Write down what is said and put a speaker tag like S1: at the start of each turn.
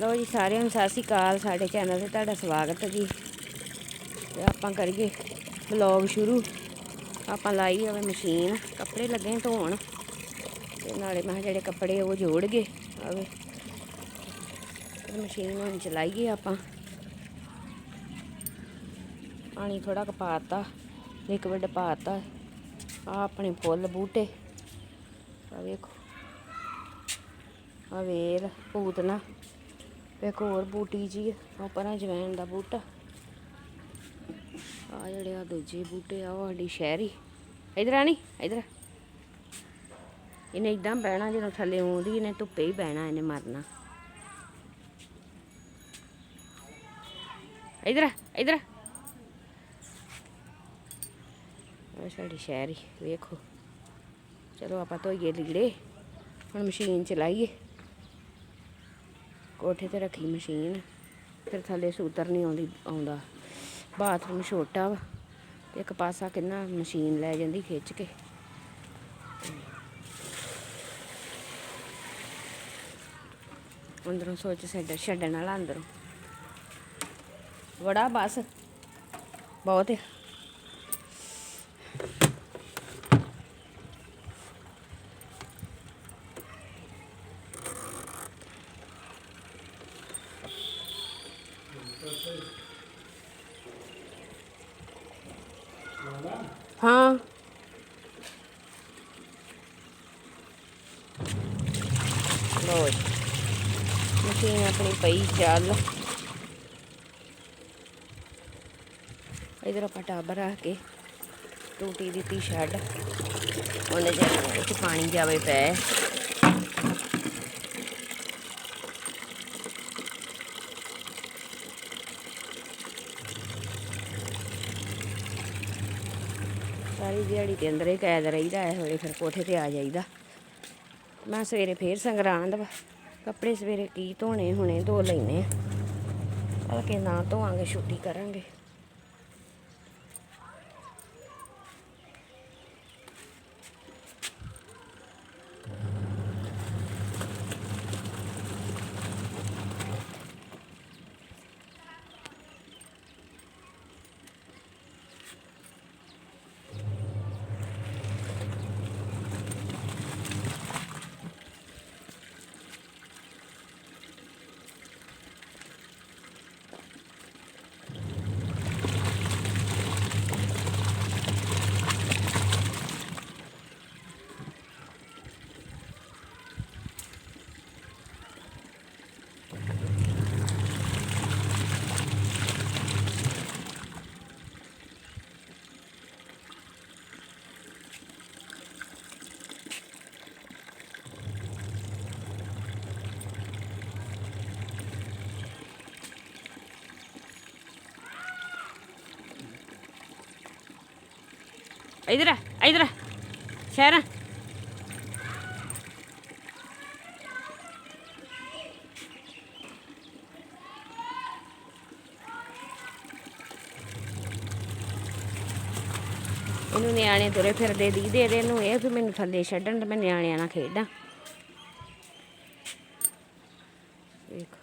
S1: ਲਓ ਜੀ ਸਾਰਿਆਂ ਨੂੰ ਸਤਿ ਸ਼੍ਰੀ ਅਕਾਲ, ਸਾਡੇ ਚੈਨਲ ਤੇ ਤੁਹਾਡਾ ਸਵਾਗਤ ਹੈ ਜੀ। ਤੇ ਆਪਾਂ ਕਰੀਏ ਵਲੌਗ ਸ਼ੁਰੂ। ਆਪਾਂ ਲਾਈ ਹੋਵੇ ਮਸ਼ੀਨ, ਕੱਪੜੇ ਲੱਗੇ ਧੋਣ। ਤੇ ਨਾਲੇ ਮੈਂ ਕਿਹਾ ਜਿਹੜੇ ਕੱਪੜੇ ਉਹ ਜੋੜ ਗਏ ਆਵੇ ਮਸ਼ੀਨ ਹੁਣ ਚਲਾਈਏ ਆਪਾਂ। ਪਾਣੀ ਥੋੜਾ ਕੁ ਪਾਤਾ ਲਿਕਵਿਡ ਪਾਤਾ। ਆ ਆਪਣੇ ਫੁੱਲ ਬੂਟੇ। ਆ ਵੇਖੋ। ਆ ਵੇਲ ਪੂਤਨਾ ਇੱਕ ਹੋਰ ਬੂਟੀ ਜੀ ਆ ਪਰਾਂ ਜਵੈਣ ਦਾ ਬੂਟਾ। ਆ ਜਿਹੜੇ ਆ ਦੂਜੇ ਬੂਟੇ ਆ, ਉਹ ਸਾਡੀ ਸ਼ਹਿਰੀ। ਇਧਰ ਆ ਨਹੀਂ ਇਧਰ ਇਹਨੇ ਇਦਾਂ ਬਹਿਣਾ ਜਦੋਂ ਥੱਲੇ ਆਉਂਦੀ, ਇਹਨੇ ਧੁੱਪੇ ਹੀ ਬਹਿਣਾ, ਇਹਨੇ ਮਰਨਾ। ਇਧਰ ਇਧਰ ਆ। ਸਾਡੀ ਸ਼ਹਿਰੀ, ਵੇਖੋ। ਚਲੋ ਆਪਾਂ ਧੋਈਏ ਲੀੜੇ, ਹੁਣ ਮਸ਼ੀਨ ਚਲਾਈਏ। ਕੋਠੇ ਤੇ ਰੱਖੀ ਮਸ਼ੀਨ, ਫਿਰ ਥੱਲੇ ਸੂਤਰ ਨਹੀਂ ਆਉਂਦੀ, ਆਉਂਦਾ। ਬਾਥਰੂਮ ਛੋਟਾ ਵਾ ਤੇ ਇੱਕ ਪਾਸਾ ਕਿੰਨਾ ਮਸ਼ੀਨ ਲੈ ਜਾਂਦੀ ਖਿੱਚ ਕੇ। ਅੰਦਰੋਂ ਸੋਚ ਛੱਡ ਛੱਡਣ ਵਾਲਾ ਅੰਦਰੋਂ। ਬੜਾ ਬਸ, ਬਹੁਤ ਹੈ ਹਾਂ। ਲੋ ਮਸ਼ੀਨ ਆਪਣੀ ਪਈ ਚੱਲ। ਇਧਰ ਆਪਾਂ ਟਾਬਰ ਰੱਖ ਕੇ ਟੂਟੀ ਦਿੱਤੀ ਛੱਡ ਉਹਨੇ ਜਾਣਾ ਪਾਣੀ ਜਾਵੇ ਪੈ। ਸਾਰੀ ਦਿਹਾੜੀ 'ਤੇ ਅੰਦਰ ਹੀ ਕੈਦ ਰਹੀਦਾ ਹੈ ਹੋਏ ਫਿਰ ਕੋਠੇ ਤੇ ਆ ਜਾਈਦਾ। ਮੈਂ ਸਵੇਰੇ ਫੇਰ ਸੰਗਰਾਂਦ ਵਾ, ਕੱਪੜੇ ਸਵੇਰੇ ਕੀ ਧੋਣੇ, ਹੁਣੇ ਧੋ ਲੈਨੇ ਆ। ਹਲਕੇ ਨਾ ਧੋਵਾਂਗੇ, ਛੁੱਟੀ ਕਰਾਂਗੇ। ਇਧਰ ਆ ਇਧਰ ਆ ਸ਼ਹਿਰ ਇਹਨੂੰ ਨਿਆਣੇ ਤੁਰੇ ਫਿਰਦੇ ਦੀ ਦੇ ਇਹਨੂੰ ਇਹ ਵੀ ਮੈਨੂੰ ਥੱਲੇ ਛੱਡਣ ਤੇ ਮੈਂ ਨਿਆਣਿਆਂ ਨਾਲ ਖੇਡਾਂ ਵੇਖ